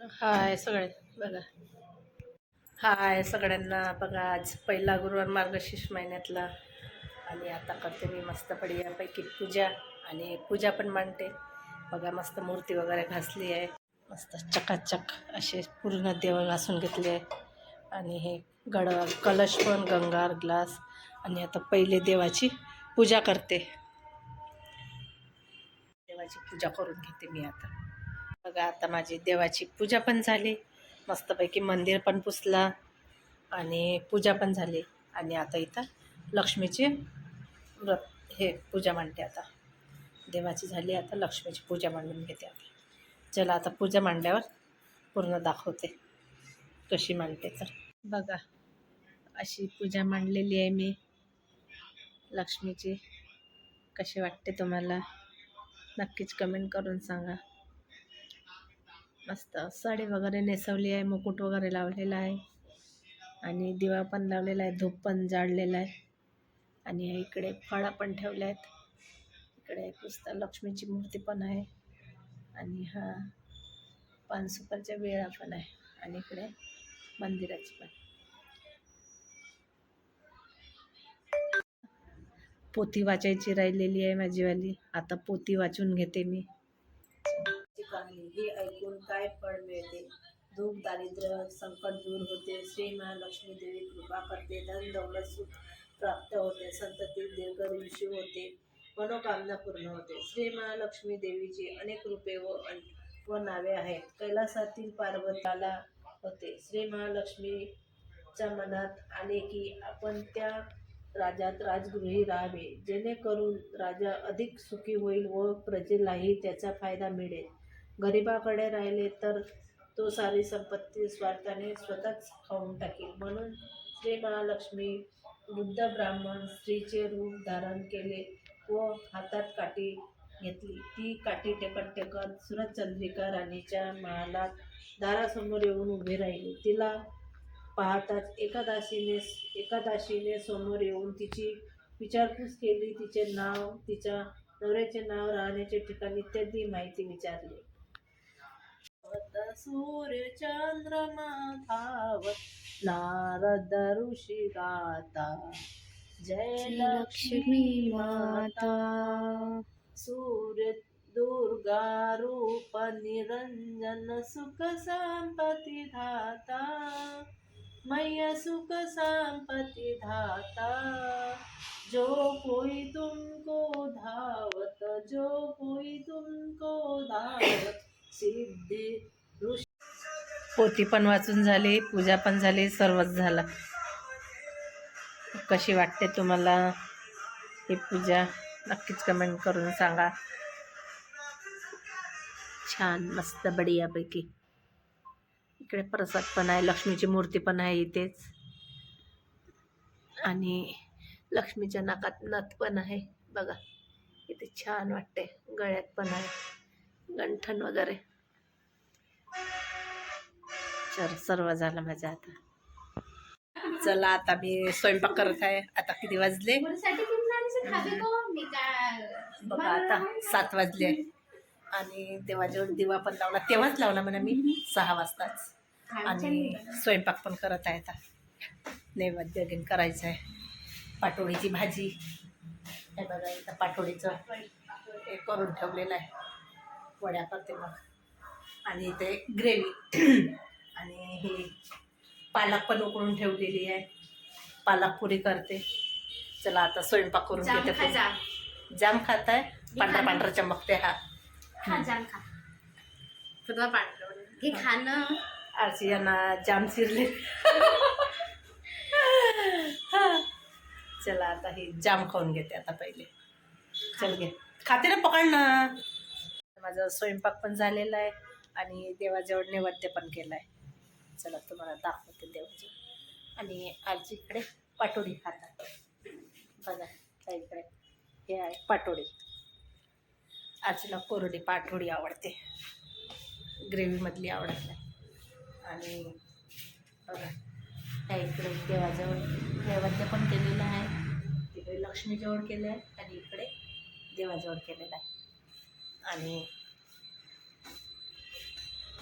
हाय सगळे बघा. हाय सगळ्यांना बघा आज पहिला गुरुवार मार्गशीर्ष महिन्यातला. आणि आता करते मी मस्त पडियापैकी पूजा आणि पूजा पण मांडते. बघा मस्त मूर्ती वगैरे घासली आहे. मस्त चकाचक असे पूर्ण देव घासून घेतले आहे आणि हे गड कलश पण गंगार ग्लास. आणि आता पहिले देवाची पूजा करते. देवाची पूजा करून घेते मी आता. बघा आता माझी देवाची पूजा पण झाली. मस्तपैकी मंदिर पण पुसला आणि पूजा पण झाली. आणि आता इथं लक्ष्मीची व्रत हे पूजा मांडते आता. देवाची झाली आता लक्ष्मीची पूजा मांडून घेते आता. चला आता पूजा मांडल्यावर पूर्ण दाखवते कशी मांडते तर. बघा अशी पूजा मांडलेली आहे मी. लक्ष्मीची कशी वाटते तुम्हाला? नक्कीच कमेंट करून सांगा. मस्त साडी वगैरे नेसवली आहे मुकुट वगैरे लावलेला आहे. आणि दिवा पण लावलेला आहे धूप पण जाळलेला आहे. आणि इकडे फळं पण ठेवले आहेत. इकडे पुस्तक लक्ष्मीची मूर्ती पण आहे. आणि हा पानसुपारच्या वेळा पण आहे. आणि इकडे मंदिराची पण. पोथी वाचायची राहिलेली आहे माझीवाली आता पोथी वाचून घेते मी. कहाणी हे ऐकून काय फळ मिळते? दुःख दारिद्र्य संकट दूर होते. श्री महालक्ष्मी देवी कृपा करते. धन दौलत सुख प्राप्त होते. संतती दीर्घयुष्य होते. मनोकामना पूर्ण होते. श्री महालक्ष्मी देवीची अनेक रूपे व व नावे आहेत. कैलासातील पार्वताला होते. श्री महालक्ष्मीच्या मनात आले की आपण त्या राजात राजगृही राहावे. जेणेकरून राजा अधिक सुखी होईल व प्रजेलाही त्याचा फायदा मिळेल. गरिबाकडे राहिले तर तो सारी संपत्ती स्वार्थाने स्वतःच खाऊन टाकेल. म्हणून श्री महालक्ष्मी बुद्ध ब्राह्मण स्त्रीचे रूप धारण केले व हातात काठी घेतली. ती काठी टेकत टेकत सुरचंद्रिका राणीच्या महालात दारासमोर येऊन उभी राहिली. तिला पाहताच एकादाशीने एकादाशीने समोर येऊन तिची विचारपूस केली. तिचे नाव तिच्या नवऱ्याचे नाव राहण्याचे ठिकाण इत्यादी माहिती विचारली. सूर्य चंद्रमा धावत नारद ऋषी गाता जय लक्ष्मी माता. सूर्य दुर्गा रूप निरंजन सुख संपत्ति धाता मैया सुख संपत्ति धाता. जो कोई तुमको धावत जो कोई तुमको धावत सिद्धि पोथी पण वाचून झाली पूजा पण झाली सर्वच झालं. कशी वाटते तुम्हाला ही पूजा? नक्कीच कमेंट करून सांगा. छान मस्त बढियापैकी. इकडे प्रसाद पण आहे लक्ष्मीची मूर्ती पण आहे इथेच. आणि लक्ष्मीच्या नाकात नथ पण आहे बघा. इथे छान वाटते गळ्यात पण आहे. गंठण वगैरे. चल सर्व झालं माझं आता. चला आता मी स्वयंपाक करत आहे. आता किती वाजले? बघा आता सात वाजले. आणि तेव्हा जेव्हा दिवा पण लावला तेव्हाच लावला म्हणा मी सहा वाजताच. आणि स्वयंपाक पण करत आहे आता. नैवेद्य घेऊन करायचं आहे पाटोळीची भाजी. हे बघा इथं पाटोळीचं हे करून ठेवलेलं आहे. वड्या करते मग. आणि इथे ग्रेव्ही. आणि हे पालक पण उकळून ठेवलेली आहे. पालक पुरी करते. चला आता स्वयंपाक करून जाम घेते जाम. जाम खात आहे पांढरा पांढरा चमकते हा. खा जाम खा. तुला पांढरं हे खाणं आरसी यांना जाम चिरले. चला आता हे जाम खाऊन घेते आता पहिले. चल घे. खाते ना पकड ना. माझा स्वयंपाक पण झालेला आहे आणि देवाजवळ नैवेद्य पण केला आहे चला तुम्हाला दाखवते देवाजवळ आणि आजी इकडे पाटोडी खातात बघा त्या इकडे हे आहे पाटोडी. आजीला कोरडी पाटोडी आवडते. ग्रेव्हीमधली आवडत नाही. आणि बघा त्या इकडे देवाजवळ नैवेद्य पण केलेलं आहे. तिकडे लक्ष्मीजवळ केलं आहे आणि इकडे देवाजवळ केलेलं आहे. आणि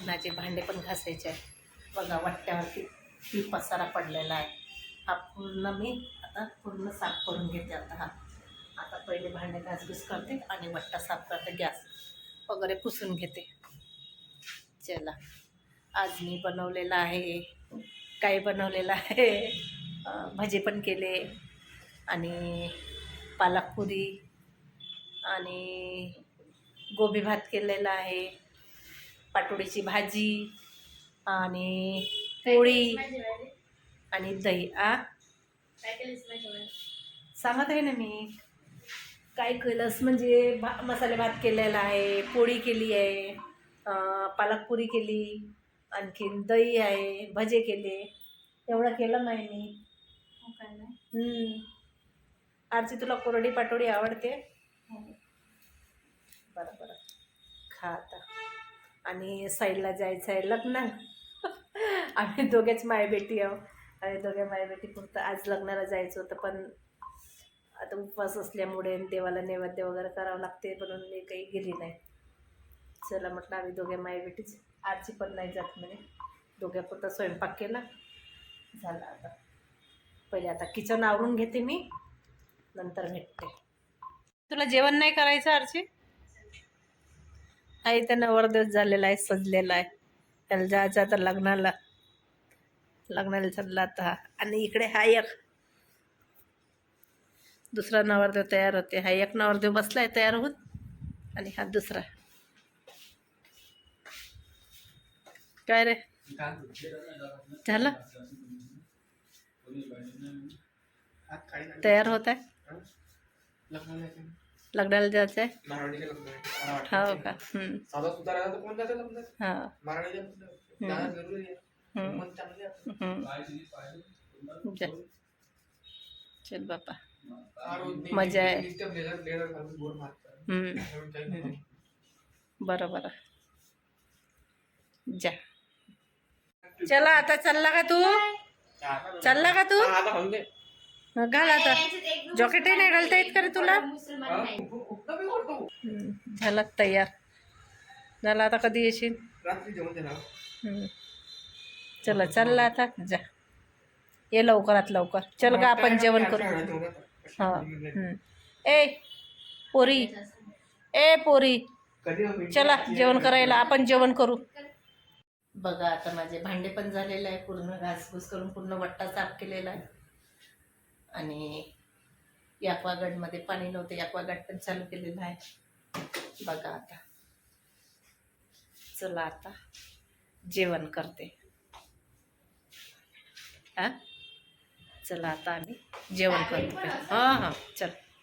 माझे भांडे पण घासायचे आहे बघा वाट्यावरती ती पसारा पडलेला आहे. हा पूर्ण मी आता पूर्ण साफ करून घेते आता हा. आता पहिले भांडे घासघूस करते आणि वट्टा साफ करते गॅस वगैरे पुसून घेते. चला आज मी बनवलेला आहे काय बनवलेलं आहे भजे पण केले आणि पालक पुरी आणि गोबी भात केलेला आहे पाटोडीची भाजी आणि पोळी आणि दही आ? सांगत आहे ना मी. काय केलंस? म्हणजे भा मसाले भात केलेला आहे पोळी केली आहे अं, पालक पुरी केली आणखीन दही आहे भजे केले. एवढं केलं नाही मी. हम्म. आरची तुला कोरडी पाटोडी आवडते? बरं बरं. खा आता. आणि साईडला जायचं आहे लग्न. आम्ही दोघेच मायबेटी आहो. आणि दोघे मायबेटी पुरतं आज लग्नाला जायचं होतं पण आता उपवास असल्यामुळे देवाला नैवेद्य वगैरे करावं लागते म्हणून मी काही गेली नाही. चला म्हटलं आम्ही दोघे मायबेटीच आजची पण नाही जात म्हणे. दोघ्यापुरता स्वयंपाक केला. झाला आता. पहिले आता किचन आवरून घेते मी नंतर भेटते. तुला जेवण नाही करायचं आरची आई तर नवरदेव झालेला आहे सजलेला आहे. त्याला जायचं आता लग्नाला. लग्नाला चालला आता. हा. आणि इकडे हा एक. दुसरा नवरदेव तयार होते. हा एक नवरदेव बसलाय तयार होऊन. आणि हा दुसरा. काय रे? झालं? तयार होत आहे लग्नाला जायचं आहे लग्न आहे. हो. का? हा. चल बापा हा मजा आहे. बोर. बरं. जा. चला आता चालला का तू? हा. चालला का तू? घाल आता. जॉकेटही नाही घालता येत का रे तुला? झालं झाला तयार. झाला आता कधी येशील? चला चालला आता. जा. ये लवकरात लवकर. चल का आपण जेवण करू. हा ए पोरी. ए पोरी. चला जेवण करायला. आपण जेवण करू. बघा आता माझे भांडे पण झालेले आहे. पूर्ण घासघूस करून पूर्ण वट्टा साफ केलेला आहे. आणि ॲक्वागार्डमध्ये पाणी नव्हतं ॲक्वागार्ड पण चालू केलेलं आहे. बघा आता. चला आता जेवण करते. हा? चला आता आम्ही जेवण करतो. हां हां चल.